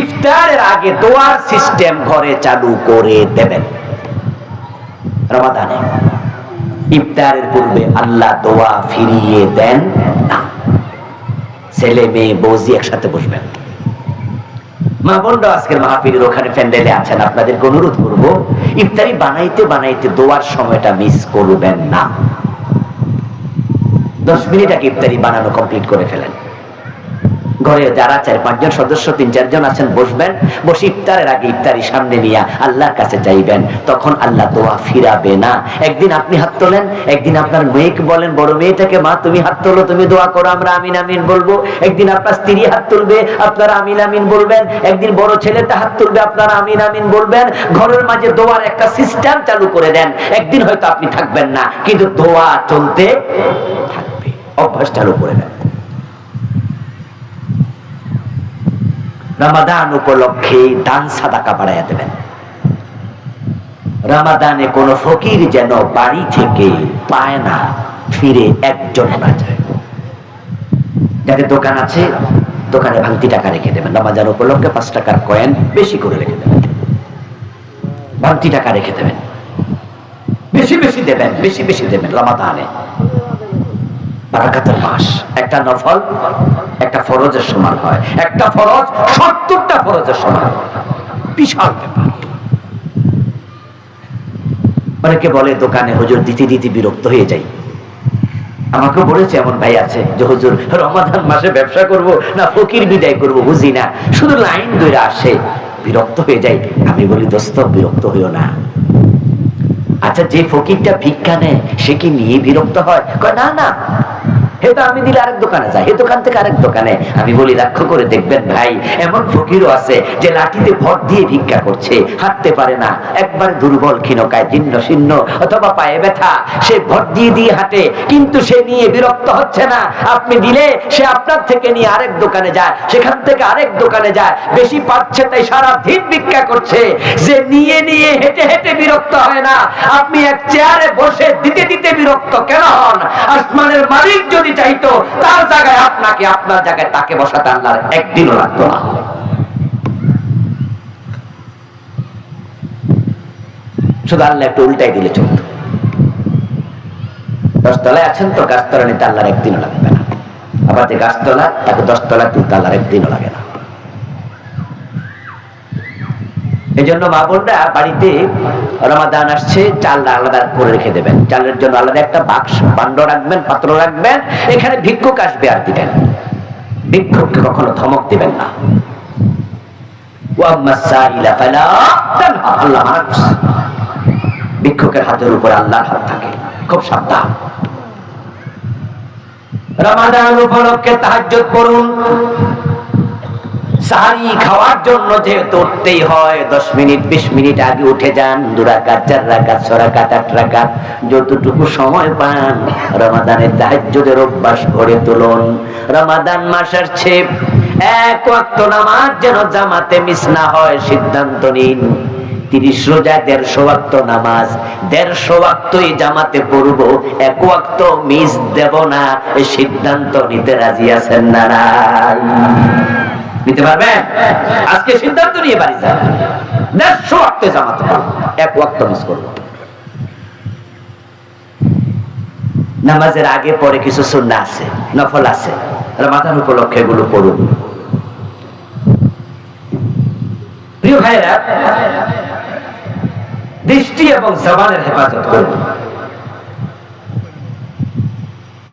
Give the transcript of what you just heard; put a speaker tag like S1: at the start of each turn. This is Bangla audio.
S1: ইফতারের আগে দোয়ার সিস্টেম ঘরে চালু করে দেবেন। রমাদানে ইফতারের পূর্বে আল্লাহ দোয়া ফিরিয়ে দেন না। ছেলে মেয়ে বৌজি একসাথে বসবেন। মা বোনরা আজকের ওখানে আছেন, আপনাদেরকে অনুরোধ করব, ইফতারি বানাইতে বানাইতে দোয়ার সময়টা মিস করবেন না। দশ মিনিট আগে ইফতারি বানানো কমপ্লিট করে ফেলেন। ঘরে যারা চার, পাঁচজন সদস্য, তিন, চারজন আছেন, বসবেন, বসে ইফতারের আগে ইফতারি সামনে নিয়ে আল্লাহর কাছে চাইবেন তখন আল্লাহ দোয়া ফিরাবে না। একদিন আপনি হাত তোলেন, একদিন আপনার মেয়েকে বলেন, বড় মেয়েটাকে মা, তুমি হাত তোলো, তুমি দোয়া করো, আমরা আমিন আমিন বলব। একদিন আপনার স্ত্রী হাত তুলবে, আপনারা আমিন আমিন বলবেন। একদিন বড় ছেলেটা হাত তুলবে, আপনারা আমিন আমিন বলবেন। ঘরের মাঝে দোয়ার একটা সিস্টেম চালু করে দেন। একদিন হয়তো আপনি থাকবেন না, কিন্তু দোয়া চলতে থাকবে, অভ্যাস চালু করে দেন। রামাদান উপলক্ষে দান সাদাকা বাড়াইয়া দেবেন। রামাদানে কোন ফকির যেন বাড়ি থেকে পায় না, ফিরে একজন না যায়। যাদের দোকান আছে, দোকানে ভাঙতি টাকা রেখে দেবেন। রামাদান উপলক্ষে পাঁচ টাকার কয়েন বেশি করে রেখে দেবেন। ভাঙতি টাকা রেখে দেবেন। বেশি বেশি দেবেন, বেশি বেশি দেবেন রামাদানে। বারাকাতের মাস। একটা নফল, একটা ফরজের সমান হয়। একটা ফরজ, সত্তরটা ফরজের সমান বিশাল ব্যাপার। অনেকে বলে, দোকানে হুজুর দিতে দিতে বিরক্ত হয়ে যাই। আমাকে বলেছে, এমন ভাই আছে যে, হুজুর, রমাদান মাসে ব্যবসা করব না ফকির বিদায় করব, বুঝি না? শুধু লাইন ধরে আসে, বিরক্ত হয়ে যাই। আমি বলি, দোস্ত, বিরক্ত হইও না। আচ্ছা যে ফকিরটা ভিক্ষা নেয়, সে কি নিয়ে বিরক্ত হয়? না না হে আমি দিলে আরেক দোকানে যাই হে দোকান থেকে আরেক দোকানে। আমি বলি লক্ষ্য করে দেখবেন ভাই, এমন ফকিরও আছে যে লাঠিতে ভর দিয়ে ভিক্ষা করছে। হাঁটতে পারে না। একবার দুর্বল ক্ষীণকায় জীর্ণ শীর্ণ অথবা পায়ে ব্যথা, সে ভর দিয়ে দিয়ে হাঁটে, কিন্তু সে নিয়ে বিরক্ত হচ্ছে না। আপনি দিলে সে আপনার থেকে নিয়ে আরেক দোকানে যায়, সেখান থেকে আরেক দোকানে যায়। বেশি পাচ্ছে তাই সারা দিন ভিক্ষা করছে। যে নিয়ে নিয়ে হেঁটে হেঁটে বিরক্ত হয় না। আপনি এক চেয়ারে বসে দিতে দিতে বিরক্ত কেন হন? আসমানের মালিক যদি চাইতো, তার জায়গায় আপনাকে, আপনার জায়গায় তাকে বসাতে আল্লাহর একদিনও লাগতো না। শুধু আল্লাহ একটু উল্টাই দিলে চলত। দশতলায় আছেন তো গাছতলা নিতে আল্লাহর একদিনও লাগবে না। আবার যে গাছতলা, তাকে দশতলা তুলতে আল্লাহর একদিনও লাগে না। এই জন্য মা বোনরা বাড়িতে রমাদান আসছে, চাল আলাদা করে রেখে দেবেন। চালের জন্য আলাদা একটা বাক্স, বান্ড রাখবেন, পাত্র রাখবেন, এখানে ভিক্ষুক আসবে আর দিবেন। ভিক্ষুককে কখনো ধমক দিবেন না। ভিক্ষুকের হাতের উপর আল্লাহর হাত থাকে। খুব সাবধান। রমাদান উপলক্ষে তাহাজ্জুদ পড়ুন। সাহারি খাওয়ার জন্য যেহেতু উঠতেই হয়, দশ মিনিট, বিশ মিনিট আগে উঠে যান দুরাকাত চার রাকাত ছরাকাত আট রাকাত, যতটুকু সময় পান, রমাদানের তাহাজ্জুদের অভ্যাস করে তুলুন রমাদান মাসের ছেপ, এক ওয়াক্ত নামাজ যেন জামাতে মিস না হয়, সিদ্ধান্ত নিন তিরিশ রোজা, দেড়শো ওয়াক্ত নামাজ, দেড়শো ওয়াক্তই জামাতে পড়ব, এক ওয়াক্ত মিস দেব না, এই সিদ্ধান্ত নিতে রাজি আছেন না? নিতে পারবেন আজকে সিদ্ধান্ত নিয়ে এক ওয়াক্ত মিস করব নামাজের আগে, পরে কিছু সুন্না আছে, নফল আছে রমাদান উপলক্ষে এগুলো পড়ুন। প্রিয় ভাইরা দৃষ্টি এবং জবানের হেফাজত করুন।